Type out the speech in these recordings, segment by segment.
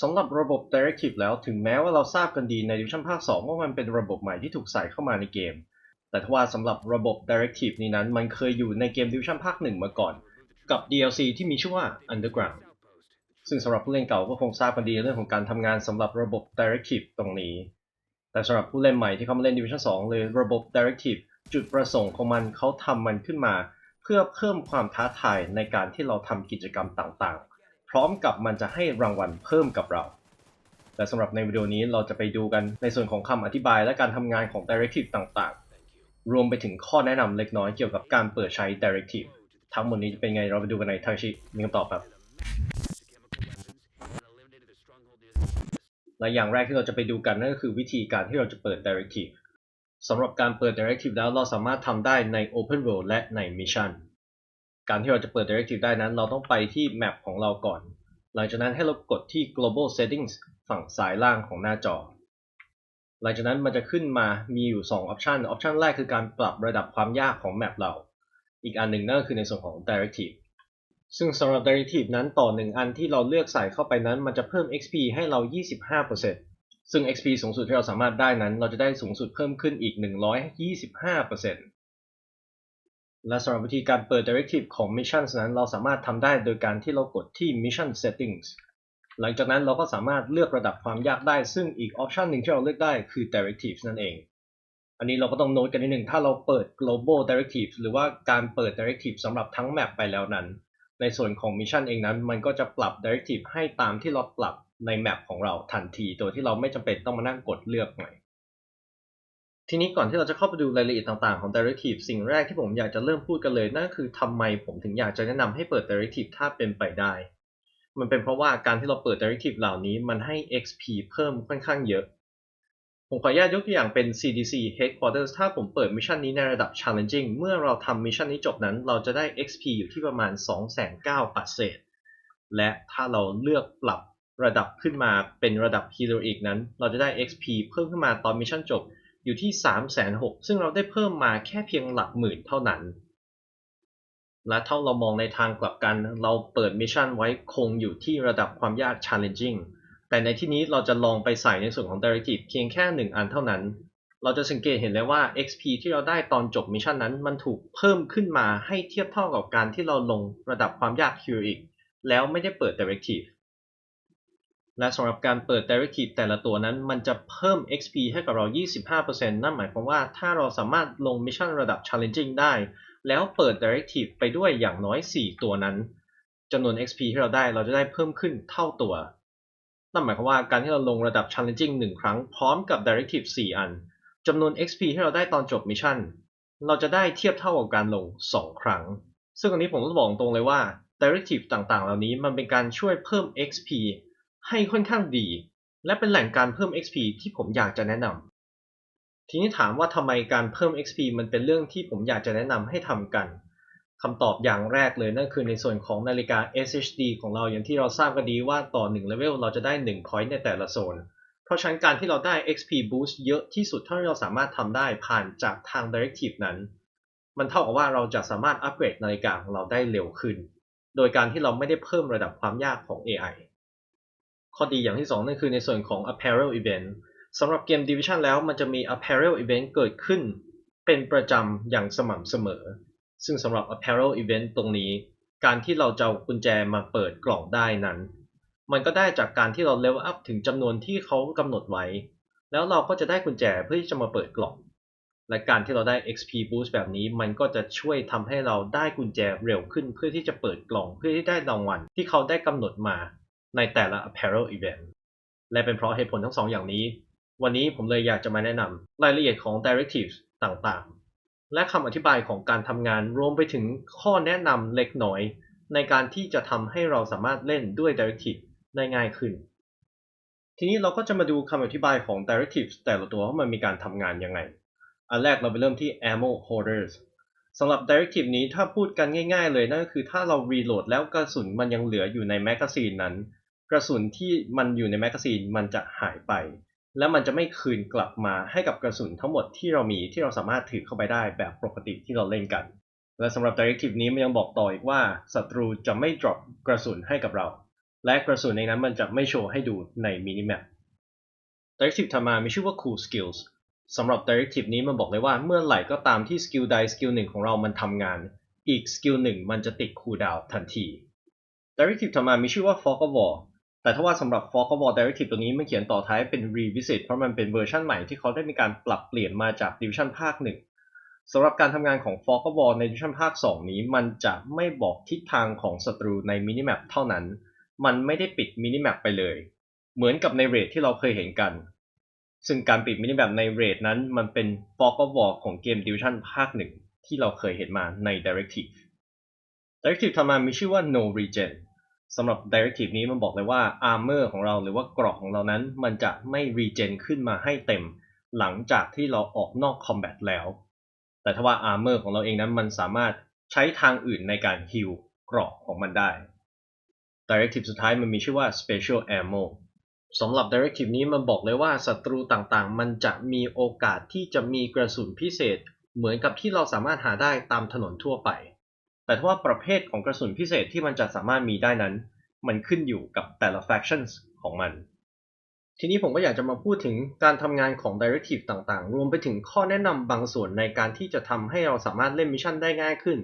สำหรับระบบ Directive แล้วถึงแม้ว่าเราทราบกันดีใน Division ภาค 2 ว่ามันเป็นระบบใหม่ที่ถูกใส่เข้ามาในเกม แต่ทว่าสำหรับระบบ Directive นี้นั้น มันเคยอยู่ในเกม Division ภาค 1 มาก่อน กับ DLC ที่มีชื่อว่า Underground ซึ่งสำหรับผู้เล่นเก่าก็คงทราบกันดีเรื่องของการทำงานสำหรับระบบ Directive ตรงนี้ แต่สำหรับผู้เล่นใหม่ที่เข้ามาเล่น Division 2 เลยระบบ Directive จุดประสงค์ของมันเขาทำมันขึ้นมา เพื่อเพิ่มความท้าทายในการที่เราทำกิจกรรมต่างๆ พร้อมกับมันจะให้รางวัลเพิ่มกับเรา แต่สำหรับในวิดีโอนี้เราจะไปดูกันในส่วนของคำอธิบายและการทำงานของ Directive ต่างๆ รวมไปถึงข้อแนะนำเล็กน้อยเกี่ยวกับการเปิดใช้ Directive ทั้งหมดนี้จะเป็นไงเราไปดูกันในทางชิมีคำตอบครับและอย่างแรกที่เราจะไปดูกันนั่นก็คือวิธีการที่เราจะเปิด Directive สำหรับการเปิด Directive แล้วเราสามารถทำได้ใน Open World และใน Mission การที่เราจะเปิด Directive ได้นั้น เราต้องไปที่ Map ของเราก่อน หลังจากนั้นให้เรากดที่ Global Settings ฝั่งซ้ายล่างของหน้าจอ หลังจากนั้นมันจะขึ้นมามีอยู่2ออปชันออปชันแรกคือการปรับระดับความยากของ Map เรา อีกอันหนึ่งนั่นก็คือในส่วนของ Directive ซึ่งสำหรับ Directive นั้นต่อ 1 อันที่เราเลือกใส่เข้าไปนั้น มันจะเพิ่ม XP ให้เรา 25%ซึ่ง XP สูงสุดที่เราสามารถได้นั้น เราจะได้สูงสุดเพิ่มขึ้นอีก 125% และสำหรับวิธีการเปิด Directive ของ Missions นั้นเราสามารถทำได้โดยการที่เรากดที่ Mission Settings หลังจากนั้นเราก็สามารถเลือกระดับความยากได้ ซึ่งอีกออปชันหนึ่งที่เราเลือกได้คือ Directive นั่นเอง อันนี้เราก็ต้องโน้ตกันนิดหนึ่งถ้าเราเปิด Global Directive หรือว่าการเปิด Directive สำหรับทั้ง Map ไปแล้วนั้น ในส่วนของ Mission เองนั้น มันก็จะปรับ Directive ให้ตามที่เราปรับใน Map ของเราทันที โดยที่เราไม่จำเป็นต้องมานั่งกดเลือกใหม่ ทีนี้ก่อนที่เราจะเข้าไปดูรายละเอียดต่างๆของ Directive สิ่งแรกที่ผมอยากจะเริ่มพูดกันเลยนั่นคือทำไมผมถึงอยากจะแนะนำให้เปิด Directive ถ้าเป็นไปได้ มันเป็นเพราะว่าการที่เราเปิด Directive เหล่านี้มันให้ XP เพิ่มค่อนข้างเยอะ ผมขออนุญาตยกตัวอย่างเป็น CDC Headquarters ถ้าผมเปิดมิชชั่นนี้ในระดับ Challenging เมื่อเราทำมิชชั่นนี้จบนั้น เราจะได้ XP อยู่ที่ประมาณ2,900ปัดเศษ และถ้าเราเลือกปรับระดับขึ้นมาเป็นระดับ Heroic นั้น เราจะได้ XP เพิ่มขึ้นมาตอนมิชชั่นจบ อยู่ที่3,600 ซึ่งเราได้เพิ่มมาแค่เพียงหลักหมื่นเท่านั้น และถ้าเรามองในทางกลับกัน เราเปิดมิชชั่นไว้คงอยู่ที่ระดับความยาก Challenging แต่ในที่นี้เราจะลองไปใส่ในส่วนของ Directive เพียงแค่ 1 อันเท่านั้น เราจะสังเกตเห็นเลยว่า XP ที่เราได้ตอนจบมิชชั่นนั้นมันถูกเพิ่มขึ้นมาให้เทียบเท่ากับการที่เราลงระดับความยาก Heroic แล้วไม่ได้เปิด Directive และสำหรับการเปิด Directive แต่ละตัวนั้น มันจะเพิ่ม XP ให้กับเรา 25%นั่นหมายความว่าถ้าเราสามารถลงมิชชั่นระดับ Challenging ได้ แล้วเปิด Directive ไปด้วยอย่างน้อย 4 ตัวนั้นจำนวน XP ที่เราได้เราจะได้เพิ่มขึ้นเท่าตัว นั่นหมายความว่าการที่เราลงระดับ Challenging 1 ครั้งพร้อมกับ Directive 4 อันจำนวน XP ที่เราได้ตอนจบมิชชั่น เราจะได้เทียบเท่ากับการลง 2 ครั้ง ซึ่งอันนี้ผมต้องบอกตรงเลยว่า Directive ต่างๆ เหล่านี้มันเป็นการช่วยเพิ่ม XP ให้ค่อนข้างดี และเป็นแหล่งการเพิ่ม XP ที่ผมอยากจะแนะนำทีนี้ถามว่าทำไมการเพิ่ม XP มันเป็นเรื่องที่ผมอยากจะแนะนำให้ทำกันคำตอบอย่างแรกเลยนั่นคือในส่วนของนาฬิกา SHD ของเราอย่างที่เราทราบกันดีว่าต่อ1 level เราจะได้ 1 point ในแต่ละโซน เพราะฉะนั้นการที่เราได้ XP boost เยอะที่สุดเท่าที่เราสามารถทำได้ผ่านจากทาง directive นั้น มันเท่ากับว่าเราจะสามารถอัปเกรดนาฬิกาของเราได้เร็วขึ้น โดยการที่เราไม่ได้เพิ่มระดับความยากของ AI ข้อดีอย่างที่2นั่นคือในส่วนของ apparel event สำหรับเกม Division แล้วมันจะมี apparel event เกิดขึ้น เป็นประจำอย่างสม่ำเสมอ ซึ่งสำหรับ apparel event ตรงนี้ การที่เราจะกุญแจมาเปิดกล่องได้นั้น มันก็ได้จากการที่เรา level up ถึงจำนวนที่เขากำหนดไว้ แล้วเราก็จะได้กุญแจเพื่อที่จะมาเปิดกล่อง และการที่เราได้ XP boost แบบนี้ มันก็จะช่วยทำให้เราได้กุญแจเร็วขึ้น เพื่อที่จะเปิดกล่อง เพื่อที่ได้รางวัลที่เขาได้กำหนดมา ในแต่ละ apparel event และเป็นเพราะเหตุผลทั้งสองอย่างนี้ วันนี้ผมเลยอยากจะมาแนะนำรายละเอียดของ directives ต่างๆ และคำอธิบายของการทำงานรวมไปถึงข้อแนะนำเล็กน้อย ในการที่จะทำให้เราสามารถเล่นด้วย directive ได้ง่ายขึ้น ทีนี้เราก็จะมาดูคำอธิบายของ directives แต่ละตัวว่ามันมีการทำงานยังไง อันแรกเราไปเริ่มที่ ammo holders สำหรับ Directive นี้ถ้าพูดกันง่ายๆเลยนั่นก็คือถ้าเรา reload แล้วกระสุนมันยังเหลืออยู่ในแมกกาซีนนั้น กระสุนที่มันอยู่ในแมกกาซีนมันจะหายไป และมันจะไม่คืนกลับมาให้กับกระสุนทั้งหมดที่เรามีที่เราสามารถถือเข้าไปได้แบบปกติที่เราเล่นกัน และสำหรับ Directive นี้มันยังบอกต่ออีกว่าศัตรูจะไม่ drop กระสุนให้กับเรา และกระสุนในนั้นมันจะไม่โชว์ให้ดูในมินิแมป Directive ถัดมามีชื่อว่า Cool Skills สำหรับ Directive นี้มันบอกเลยว่าเมื่อไหร่ก็ตามที่สกิลใดสกิลหนึ่งของเรามันทำงาน อีกสกิลหนึ่งมันจะติดคูลดาวทันที Directive ถัดมามีชื่อว่า Fog of War แต่ถ้าว่าสำหรับ Fog of War Directive ตัวนี้มันเขียนต่อท้ายเป็น Revisit เพราะมันเป็นเวอร์ชันใหม่ที่เขาได้มีการปรับเปลี่ยนมาจาก Division ภาคหนึ่งสำหรับการทำงานของ Fog of War ใน Division ภาค 2 นี้ มันจะไม่บอกทิศทางของศัตรูในมินิแมปเท่านั้น มันไม่ได้ปิดมินิแมปไปเลย เหมือนกับในเรทที่เราเคยเห็นกัน ซึ่งการปิดมินิแมปในเรทนั้นมันเป็น Fog of War ของเกม Division ภาคหนึ่งที่เราเคยเห็นมาใน Directive Directive ทำมามีชื่อว่า No Regen สำหรับ Directive นี้มันบอกเลยว่า Armor ของเราหรือว่าเกราะของเรานั้น มันจะไม่ Regen ขึ้นมาให้เต็ม หลังจากที่เราออกนอก Combat แล้ว แต่ถ้าว่า Armor ของเราเองนั้นมันสามารถใช้ทางอื่นในการ Heal เกราะของมันได้ Directive สุดท้ายมันมีชื่อว่า Special Ammo สำหรับ Directive นี้มันบอกเลยว่าศัตรูต่างๆ มันจะมีโอกาสที่จะมีกระสุนพิเศษ เหมือนกับที่เราสามารถหาได้ตามถนนทั่วไป แต่ถ้าว่าประเภทของกระสุนพิเศษที่มันจะสามารถมีได้นั้น มันขึ้นอยู่กับแต่ละ factions ของมัน ทีนี้ผมก็อยากจะมาพูดถึงการทำงานของ Directive ต่างๆ รวมไปถึงข้อแนะนำบางส่วนในการที่จะทำให้เราสามารถเล่นมิชชั่นได้ง่ายขึ้น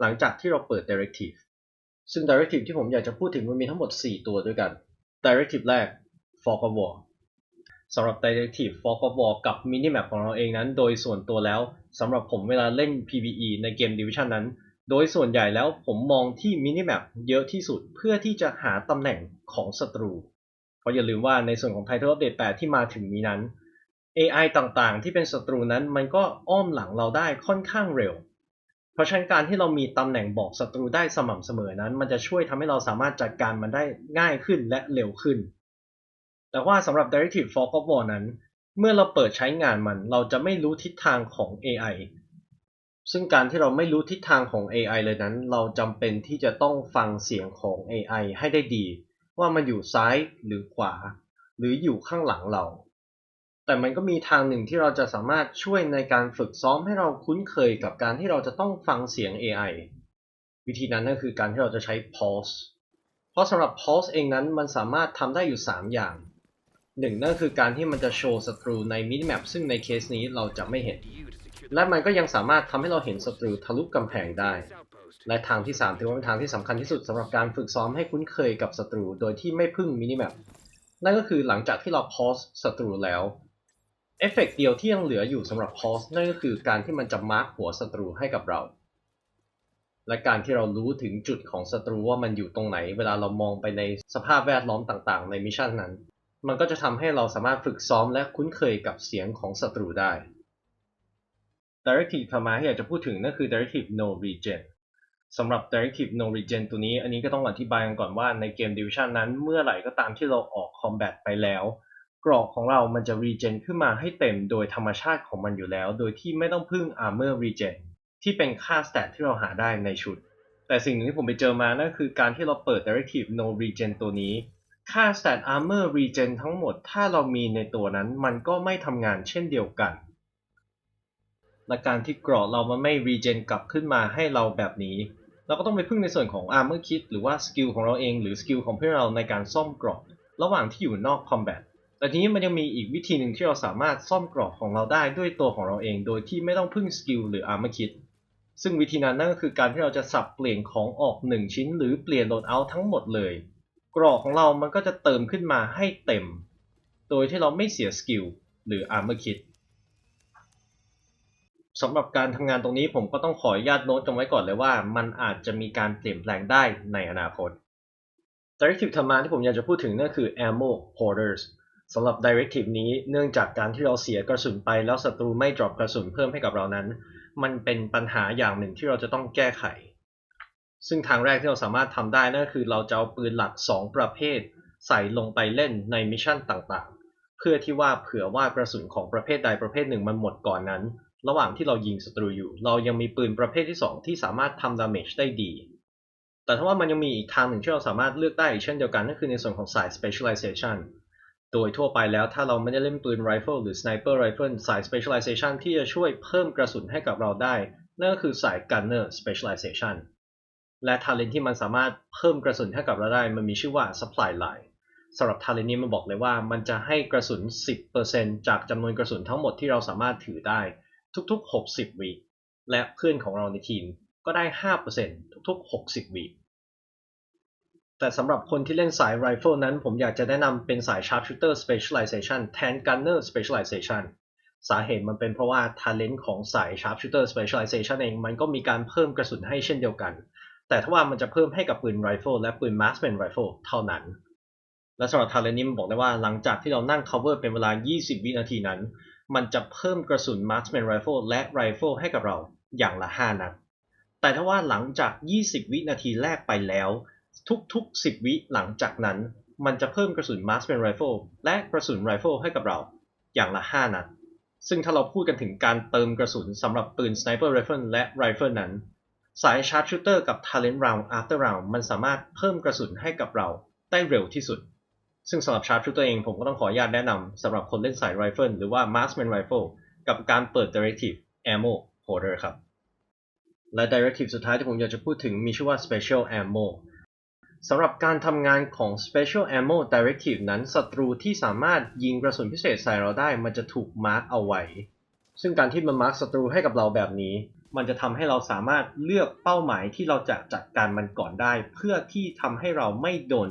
หลังจากที่เราเปิด Directive ซึ่ง Directive ที่ผมอยากจะพูดถึงมันมีทั้งหมด 4 ตัวด้วยกัน Directive แรก Fog of War สำหรับ Directive Fog of War กับ Minimap ของเราเองนั้น โดยส่วนตัวแล้วสำหรับผมเวลาเล่น PvE ในเกม Division นั้น โดยส่วนใหญ่แล้วผมมองที่ Minimap เยอะที่สุดเพื่อที่จะหาตำแหน่งของศัตรู เพราะอย่าลืมว่าในส่วนของ Title Update 8 ที่มาถึงนี้นั้น AI ต่างๆ ที่เป็นศัตรูนั้นมันก็อ้อมหลังเราได้ค่อนข้างเร็ว เพราะฉะนั้นการที่เรามีตำแหน่งบอกศัตรูได้สม่ำเสมอนั้น มันจะช่วยทำให้เราสามารถจัดการมันได้ง่ายขึ้นและเร็วขึ้น แต่ว่าสำหรับ Directive Fog of War นั้น เมื่อเราเปิดใช้งานมันเราจะไม่รู้ทิศทางของ AI ซึ่งการที่เราไม่รู้ทิศทางของ AI เลยนั้น เราจำเป็นที่จะต้องฟังเสียงของ AI ให้ได้ดี ว่ามันอยู่ซ้ายหรือขวา หรืออยู่ข้างหลังเรา แต่มันก็มีทางหนึ่งที่เราจะสามารถช่วยในการฝึกซ้อมให้เราคุ้นเคยกับการที่เราจะต้องฟังเสียง AI วิธีนั้นก็คือการที่เราจะใช้ pause เพราะสำหรับ pause เองนั้นมันสามารถทำได้อยู่ 3 อย่างหนึ่งนั่นคือการที่มันจะโชว์ศัตรูในมินิแมปซึ่งในเคสนี้เราจะไม่เห็น และมันก็ยังสามารถทำให้เราเห็นศัตรูทะลุกำแพงได้ และทางที่ 3 ถือว่าเป็นทางที่สำคัญที่สุดสำหรับการฝึกซ้อมให้คุ้นเคยกับศัตรูโดยที่ไม่พึ่งมินิแมปนั่นก็คือหลังจากที่เรา pause ศัตรูแล้วเอฟเฟกต์เดียวที่ยังเหลืออยู่สำหรับ pause นั่นก็คือการที่มันจะมาร์กหัวศัตรูให้กับเรา และการที่เรารู้ถึงจุดของศัตรูว่ามันอยู่ตรงไหน เวลาเรามองไปในสภาพแวดล้อมต่างๆ ในมิชชั่นนั้น มันก็จะทำให้เราสามารถฝึกซ้อมและคุ้นเคยกับเสียงของศัตรูได้ Directive ต่อมาที่อยากจะพูดถึงนั่นคือ Directive No Regen สำหรับ Directive No Regen ตัวนี้อันนี้ก็ต้องอธิบายกันก่อนว่าในเกม Division นั้นเมื่อไหร่ก็ตามที่เราออก Combat ไปแล้วกรอกของเรามันจะ Regen ขึ้นมาให้เต็มโดยธรรมชาติของมันอยู่แล้ว โดยที่ไม่ต้องพึ่ง Armor Regen ที่เป็นค่า Stat ที่เราหาได้ในชุด แต่สิ่งหนึ่งที่ผมไปเจอมานั่นคือการที่เราเปิด Directive No Regen ตัวนี้ค่า Stat Armor Regen ทั้งหมด ถ้าเรามีในตัวนั้นมันก็ไม่ทำงานเช่นเดียวกัน และการที่เกราะเรามันไม่ Regen กลับขึ้นมาให้เราแบบนี้ เราก็ต้องไปพึ่งในส่วนของ Armor Kit หรือว่าสกิลของเราเองหรือสกิลของเพื่อนเราในการซ่อมเกราะระหว่างที่อยู่นอก Combat แต่ทีนี้มันยังมีอีกวิธีหนึ่งที่เราสามารถซ่อมเกราะของเราได้ด้วยตัวของเราเอง โดยที่ไม่ต้องพึ่งสกิลหรือ Armor Kit ซึ่งวิธีนั้นนั่นก็คือการที่เราจะสับเปลี่ยนของออก 1 ชิ้น หรือเปลี่ยนโหลดเอาทั้งหมดเลย กรอกของเรามันก็จะเติมขึ้นมาให้เต็ม โดยที่เราไม่เสียสกิลหรือ Armor Kit สำหรับการทำงานตรงนี้ผมก็ต้องขออนุญาตโน้ตกันไว้ก่อนเลยว่า มันอาจจะมีการเปลี่ยนแปลงได้ในอนาคต Directive ธรรมาที่ผมอยากจะพูดถึงนั่นคือ Ammo Hoarders สำหรับ Directive นี้เนื่องจากการที่เราเสียกระสุนไปแล้วศัตรูไม่ drop กระสุนเพิ่มให้กับเรานั้น มันเป็นปัญหาอย่างหนึ่งที่เราจะต้องแก้ไข ซึ่งทางแรกที่เราสามารถทำได้นั่นคือเราจะเอาปืนหลัก 2 ประเภท ใส่ลงไปเล่นในมิชชั่นต่างๆ เพื่อที่ว่าเผื่อว่ากระสุนของประเภทใดประเภทหนึ่งมันหมดก่อนนั้น ระหว่างที่เรายิงศัตรูอยู่ เรายังมีปืนประเภทที่ 2 ที่สามารถทำดาเมจได้ดี แต่ถ้าว่ามันยังมีอีกทางหนึ่งที่เราสามารถเลือกได้อีกเช่นเดียวกันนั่นคือในส่วนของสาย specialization โดยทั่วไปแล้วถ้าเราไม่ได้เล่นปืน rifle หรือ sniper rifle สาย specialization ที่จะช่วยเพิ่มกระสุนให้กับเราได้ นั่นก็คือสาย gunner specialization และ talent ที่มันสามารถเพิ่มกระสุนให้กับเราได้ มันมีชื่อว่า supply line สำหรับ talent นี้มันบอกเลยว่ามันจะให้กระสุน 10%จากจำนวนกระสุนทั้งหมดที่เราสามารถถือได้ ทุกๆ 60วิและเพื่อนของเราในทีมก็ได้ 5%ทุกๆ 60วิแต่สำหรับคนที่เล่นสาย Rifle นั้น ผมอยากจะแนะนำเป็นสาย Sharpshooter Specialization แทน Gunner Specialization สาเหตุมันเป็นเพราะว่า Talent ของสาย Sharpshooter Specialization เอง มันก็มีการเพิ่มกระสุนให้เช่นเดียวกัน แต่ถ้าว่ามันจะเพิ่มให้กับปืน Rifle และปืน Marksman Rifle เท่านั้น และสำหรับ Talent นี้มันบอกได้ว่าหลังจากที่เรานั่ง cover เป็นเวลา 20 วินาทีนั้น มันจะเพิ่มกระสุน Marksman Rifle และ Rifle ให้กับเราอย่างละ 5 นัด แต่ถ้าว่าหลังจาก 20 วินาทีแรกไปแล้ว ทุกๆ 10 วิหลังจากนั้น มันจะเพิ่มกระสุน Marksman Rifle และกระสุน Rifle ให้กับเราอย่างละ 5 นัด ซึ่งถ้าเราพูดกันถึงการเติมกระสุนสำหรับปืน Sniper Rifle และ Rifle นั้น สาย Sharpshooter กับ Talent Round After Round มันสามารถเพิ่มกระสุนให้กับเราได้เร็วที่สุด ซึ่งสำหรับ Sharpshooter เองผมก็ต้องขออนุญาตแนะนำสำหรับคนเล่นสาย Rifle หรือว่า Marksman Rifle กับการเปิด Directive Ammo Holder ครับ และ Directive สุดท้ายที่ผมอยากจะพูดถึงมีชื่อว่า Special Ammo สำหรับการทำงานของ Special Ammo Directive นั้นศัตรูที่สามารถยิงกระสุนพิเศษใส่เราได้ มันจะถูกมาร์กเอาไว้ ซึ่งการที่มันมาร์กศัตรูให้กับเราแบบนี้ มันจะทำให้เราสามารถเลือกเป้าหมายที่เราจะจัดการมันก่อนได้ เพื่อที่ทำให้เราไม่โดน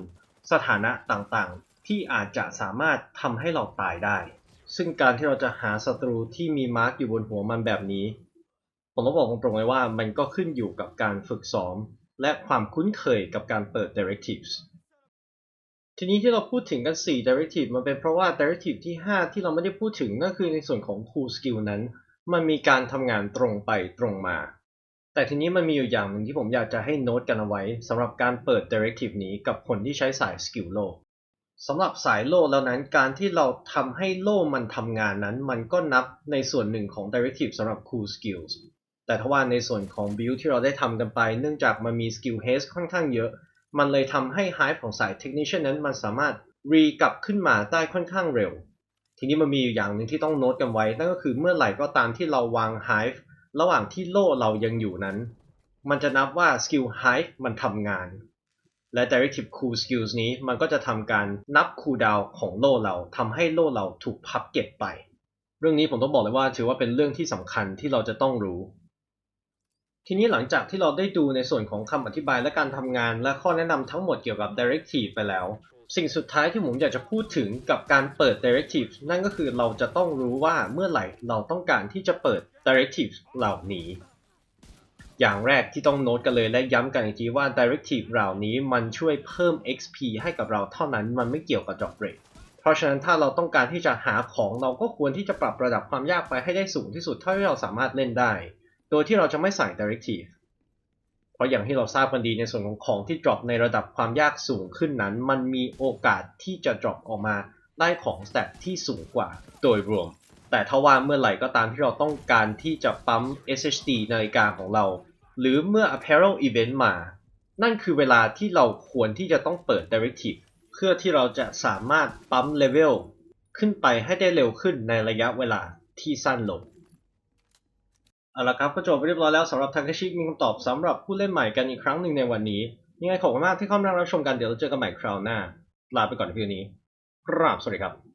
สถานะต่างๆ ที่อาจจะสามารถทำให้เราตายได้ ซึ่งการที่เราจะหาศัตรูที่มีมาร์กอยู่บนหัวมันแบบนี้ ผมต้องบอกตรงๆเลยว่ามันก็ขึ้นอยู่กับการฝึกซ้อม และความคุ้นเคยกับการเปิด directives ทีนี้ที่เราพูดถึงกัน 4 directive มันเป็นเพราะว่า directive ที่ 5 ที่เราไม่ได้พูดถึงนั่นคือในส่วนของ cool skill นั้น มันมีการทำงานตรงไปตรงมา แต่ทีนี้มันมีอยู่อย่างหนึ่งที่ผมอยากจะให้โน้ตกันเอาไว้สำหรับการเปิด directive นี้กับคนที่ใช้สาย skill low สำหรับสายโล่แล้วนั้นการที่เราทำให้โล่มันทำงานนั้น มันก็นับในส่วนหนึ่งของ directive สำหรับ cool skills แต่ถ้าว่าในส่วนของ build ที่เราได้ทำกันไป เนื่องจากมันมี skill haste ค่อนข้างเยอะ มันเลยทำให้ hive ของสาย technician นั้นมันสามารถ re กลับขึ้นมาได้ค่อนข้างเร็ว ทีนี้มันมีอยู่อย่างหนึ่งที่ต้องโน้ตกันไว้ นั่นก็คือเมื่อไหร่ก็ตามที่เราวาง hive ระหว่างที่โล่เรายังอยู่นั้น มันจะนับว่า skill hive มันทำงาน และ directive cool skills นี้มันก็จะทำการนับ cooldown ของโล่เราทำให้โล่เราถูกพับเก็บไป เรื่องนี้ผมต้องบอกเลยว่าถือว่าเป็นเรื่องที่สำคัญที่เราจะต้องรู้ ทีนี้หลังจากที่เราได้ดูในส่วนของคำอธิบายและการทำงาน และข้อแนะนำทั้งหมดเกี่ยวกับ directive ไปแล้วสิ่งสุดท้ายที่ผมอยากจะพูดถึงกับการเปิด directive นั่นก็คือเราจะต้องรู้ว่าเมื่อไหร่เราต้องการที่จะเปิด directive เหล่านี้ อย่างแรกที่ต้องโน้ตกันเลยและย้ำกันอีกทีว่า directive เหล่านี้มันช่วยเพิ่ม XP ให้กับเราเท่านั้นมันไม่เกี่ยวกับ drop rate เพราะฉะนั้นถ้าเราต้องการที่จะหาของเราก็ควรที่จะปรับระดับความยากไปให้ได้สูงที่สุดเท่าที่เราสามารถเล่นได้ โดยที่เราจะไม่ใส่ directive เพราะอย่างที่เราทราบกันดีในส่วนของของที่ drop ในระดับความยากสูงขึ้นนั้น มันมีโอกาสที่จะ drop ออกมาได้ของ stat ที่สูงกว่าโดยรวม แต่ถ้าว่าเมื่อไหร่ก็ตามที่เราต้องการที่จะปั๊ม SHD นาฬิกาของเรา หรือเมื่อ apparel event มา นั่นคือเวลาที่เราควรที่จะต้องเปิด directive เพื่อที่เราจะสามารถปั๊ม level ขึ้นไปให้ได้เร็วขึ้นในระยะเวลาที่สั้นลงเอาละครับก็จบไปเรียบร้อยแล้วสำหรับทาเคชิมีคำตอบสำหรับผู้เล่นใหม่กันอีกครั้งหนึ่งในวันนี้ยังไงขอบคุณมากที่เข้ามารับชมกันเดี๋ยวเราเจอกันใหม่คราวหน้า ลาไปก่อนในพีนี้ครับสวัสดีครับ